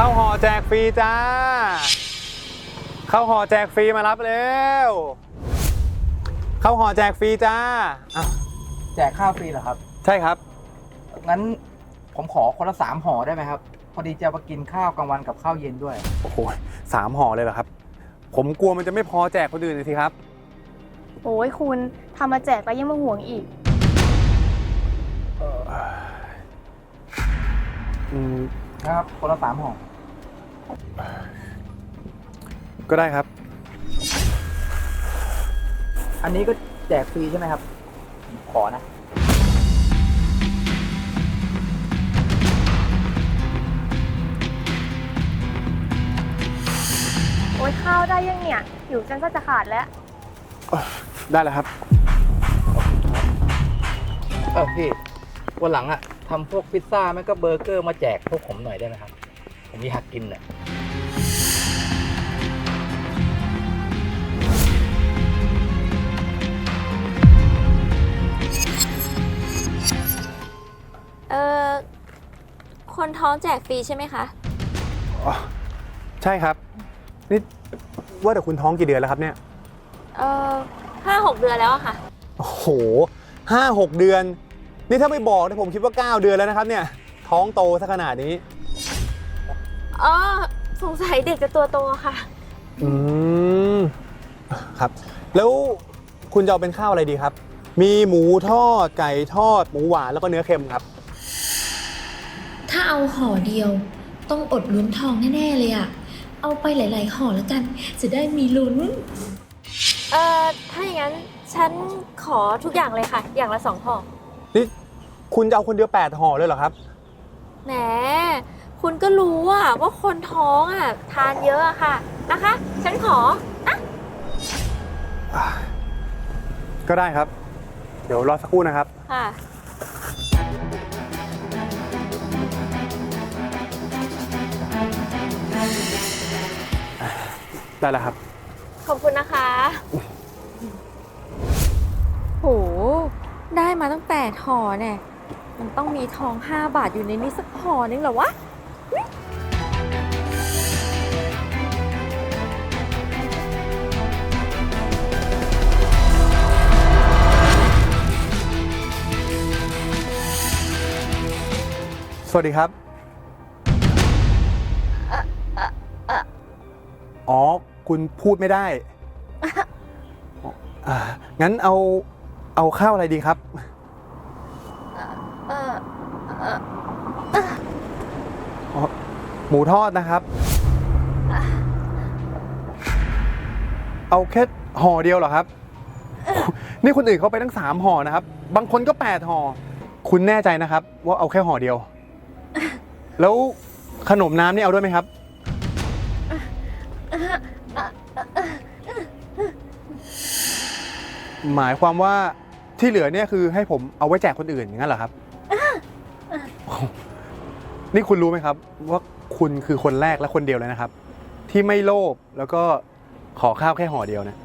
ข้าวห่อแจกฟรีจ้าข้าวห่อแจกฟรีมารับเร็วข้าวห่อแจกฟรีจ้าอะแจกข้าวฟรีเหรอครับ ใช่ครับ งั้นผมขอคนละสามห่อได้ไหมครับ พอดีจะมากินข้าวกลางวันกับข้าวเย็นด้วย โอ้โหสามห่อเลยเหรอครับ ผมกลัวมันจะไม่พอแจกคนอื่นเลยสิครับ โอ้ยคุณทำมาแจกแล้วยังมาห่วงอีก อืมนะครับ คนละสามห่อ ก็ได้ครับ อันนี้ก็แจกฟรีใช่ไหมครับผมขอนะ โอ้ยข้าวได้ยังเนี่ยหิวฉันก็จะขาดแล้ว ได้แล้วครับ เออพี่วันหลังอะทำพวกพิซซ่าไม่ก็เบอร์เกอร์มาแจกพวกผมหน่อยได้ไหมครับ ผมอยากกินเนี่ยเออคนท้องแจกฟรีใช่ไหมคะ อ๋อใช่ครับ นี่ว่าแต่คุณท้องกี่เดือนแล้วครับเนี่ย เออห้าหกเดือนแล้วอะค่ะ โอ้โหห้าหกเดือน นี่ถ้าไม่บอกเนี่ยผมคิดว่า 9 เดือนแล้วนะครับเนี่ย ท้องโตซะขนาดนี้ เออสงสัยเด็กจะตัวโตค่ะ อืม ครับ แล้วคุณจะเอาเป็นข้าวอะไรดีครับ มีหมูทอดไก่ทอด หมูหวานแล้วก็เนื้อเค็มครับ ถ้าเอาห่อเดียว ต้องอดลุ้นทองแน่ๆเลยอะเอาไปหลาย ๆ ห่อแล้วกัน จะได้มีลุ้น เออถ้าอย่างนั้นฉันขอทุกอย่างเลยค่ะ อย่างละสองห่อ นี่ คุณจะเอาคนเดียว8ห่อเลยเหรอครับ แหม คุณก็รู้อะว่าคนท้องอะทานเยอะอะค่ะนะคะ ฉันขอก็ได้ครับ เดี๋ยวรอสักครู่นะครับ ค่ะ ได้แล้วครับ ขอบคุณนะคะ โห ได้มาตั้งแปดห่อเนี่ย มันต้องมีทอง 5 บาทอยู่ในนี้สักห่อนึงเหรอวะ สวัสดีครับ อ๋อ คุณพูดไม่ได้ อ่างั้นเอา เอาข้าวอะไรดีครับ เออเออ อ๋อ หมูทอดนะครับ เอาแค่ห่อเดียวเหรอครับ นี่คนอื่นเขาไปตั้งสามห่อนะครับ บางคนก็แปดห่อ คุณแน่ใจนะครับ ว่าเอาแค่ห่อเดียว แล้วขนมน้ำนี่เอาด้วยไหมครับ หมายความว่าที่เหลือเนี่ยคือให้ผมเอาไว้แจกคนอื่นอย่างนั้นเหรอครับ นี่คุณรู้ไหมครับว่า คุณคือคนแรกและคนเดียวเลยนะครับ ที่ไม่โลภแล้วก็ขอข้าวแค่ห่อเดียวนะ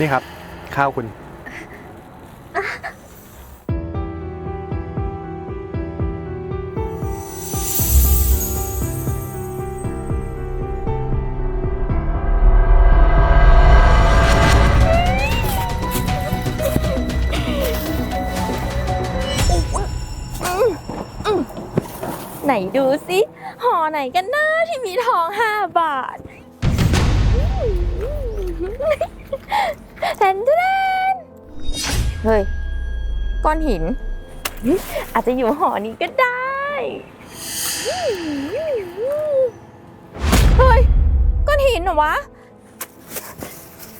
นี่ครับ ข้าวคุณ นดูสิห่อไหนกันนะที่มีทอง5บาทแทนแทนเฮ้ย ก้อนหิน อาจจะอยู่ห่อนี้ก็ได้ เฮ้ย ก้อนหินเหรอวะ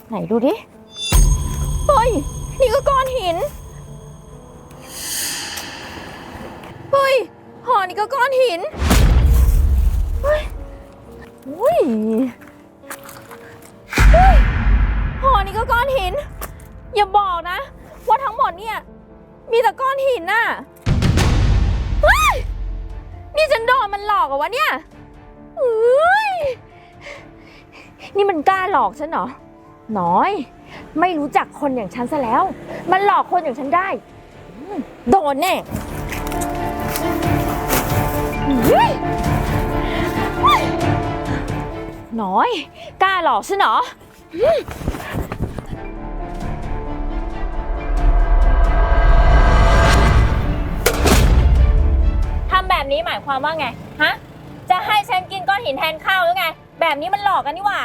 ไหนดูดิ เฮ้ย นี่ก็ก้อนหิน อนี่ก็ก้อนหินเฮ้ยอุ้ยเฮ้ยหอนี่ก็ก้อนหิน อย่าบอกนะ ว่าทั้งหมดเนี่ย มีแต่ก้อนหินน่ะเฮ้ยนี่ฉันโดนมันหลอกเหรอวะเนี่ยเฮ้ยนี่มันกล้าหลอกฉันเหรอ น้อย ไม่รู้จักคนอย่างฉันซะแล้ว มันหลอกคนอย่างฉันได้อืมโดนแน่ย น้อย กล้าหลอกฉันเหรอ ทำแบบนี้หมายความว่าไง ฮะ จะให้ฉันกินก้อนหินแทนข้าวหรือไง แบบนี้มันหลอกกันนี่หว่า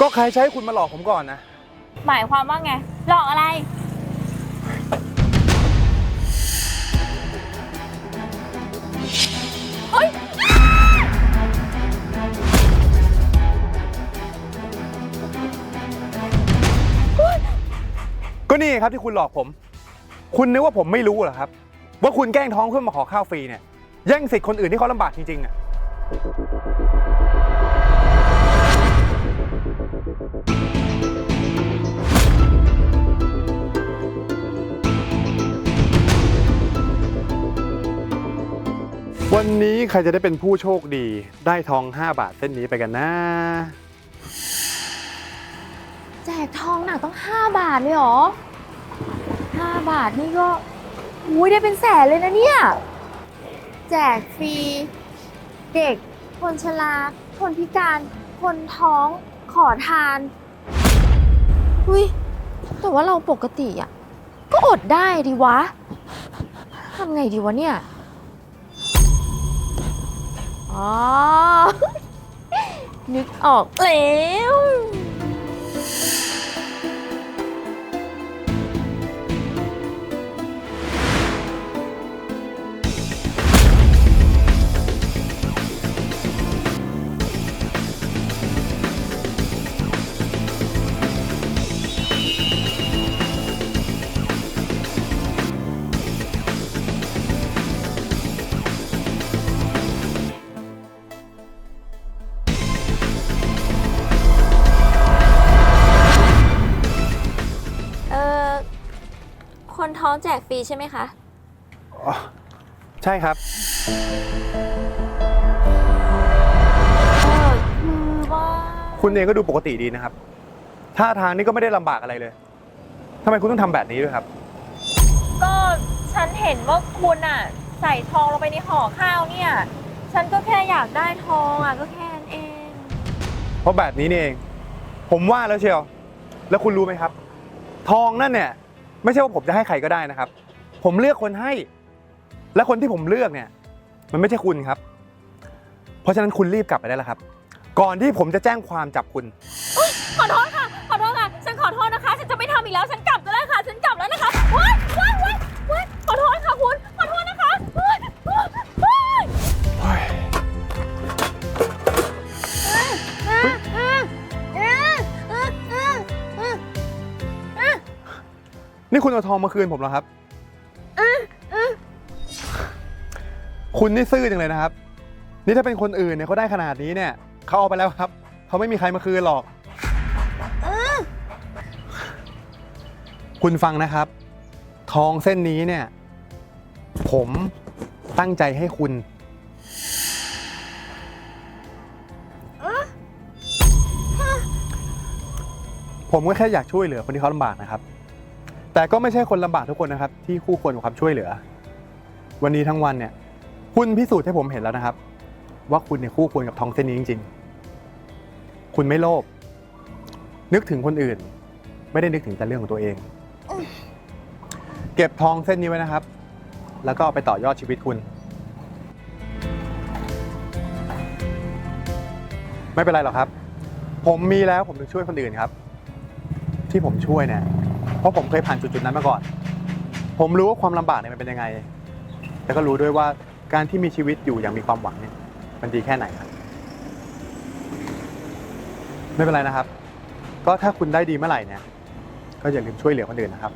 ก็ใครใช้คุณมาหลอกผมก่อนนะ หมายความว่าไง หลอกอะไร ก็นี่ครับที่คุณหลอกผม คุณนึกว่าผมไม่รู้เหรอครับ ว่าคุณแกล้งท้องเพื่อมาขอข้าวฟรีเนี่ยแย่งสิทธิ์คนอื่นที่เขาลำบากจริงๆอะวันนี้ใครจะได้เป็นผู้โชคดีได้ทอง 5 บาทเส้นนี้ไปกันนะ แจกทองหนักต้อง 5 บาทเลยเหรอ 5 บาทนี่ก็อุ้ยได้เป็นแสนเลยนะเนี่ย แจกฟรี เด็ก คนชรา คนพิการ คนท้อง ขอทาน อุ้ยแต่ว่าเราปกติอะ ก็อดได้ดีวะ ทำไงดีวะเนี่ย อ๋อ นึกออกแล้ว องแจกฟรีใช่ไหมคะ อ๋อใช่ครับ เออคือว่า คุณเองก็ดูปกติดีนะครับท่าทางนี่ก็ไม่ได้ลำบากอะไรเลยทำไมคุณต้องทำแบบนี้ด้วยครับ ก็ฉันเห็นว่าคุณอะ ใส่ทองลงไปในห่อข้าวเนี่ย ฉันก็แค่อยากได้ทองอะก็แค่นั้นเอง เพราะแบบนี้นี่เอง ผมว่าแล้วเชียว แล้วคุณรู้ไหมครับ ทองนั่นเนี่ย ไม่ใช่ว่าผมจะให้ใครก็ได้นะครับ ผมเลือกคนให้ และคนที่ผมเลือกเนี่ย มันไม่ใช่คุณครับ เพราะฉะนั้นคุณรีบกลับไปได้แล้วครับ ก่อนที่ผมจะแจ้งความจับคุณ ขอโทษค่ะ ขอโทษค่ะ ฉันขอโทษนะคะ ฉันจะไม่ทำอีกแล้ว ฉันกลับก็ได้ค่ะ ฉันกลับแล้วนะคะว้าย นี่คุณเอาทองมาคืนผมเหรอครับ คุณนี่ซื่อจังเลยนะครับ นี่ถ้าเป็นคนอื่นเนี่ยเขาได้ขนาดนี้เนี่ยเขาเอาไปแล้วครับ เขาไม่มีใครมาคืนหรอก คุณฟังนะครับ ทองเส้นนี้เนี่ย ผมตั้งใจให้คุณ ผมก็แค่อยากช่วยเหลือคนที่เขาลำบากนะครับ แต่ก็ไม่ใช่คนลำบากทุกคนนะครับ ที่คู่ควรกับความช่วยเหลือ วันนี้ทั้งวันเนี่ยคุณพิสูจน์ให้ผมเห็นแล้วนะครับ ว่าคุณเนี่ยคู่ควรกับทองเส้นนี้จริง ๆ คุณไม่โลภนึกถึงคนอื่น ไม่ได้นึกถึงแต่เรื่องของตัวเอง เก็บทองเส้นนี้ไว้นะครับ แล้วก็เอาไปต่อยอดชีวิตคุณ ไม่เป็นไรหรอกครับ ผมมีแล้วผมถึงช่วยคนอื่นครับ ที่ผมช่วยเนี่ย เพราะผมเคยผ่านจุดๆนั้นมาก่อน ผมรู้ว่าความลำบากเนี่ยมันเป็นยังไง แต่ก็รู้ด้วยว่าการที่มีชีวิตอยู่อย่างมีความหวังเนี่ยมันดีแค่ไหนครับ ไม่เป็นไรนะครับ ก็ถ้าคุณได้ดีเมื่อไหร่เนี่ย ก็อย่าลืมช่วยเหลือคนอื่นนะครับ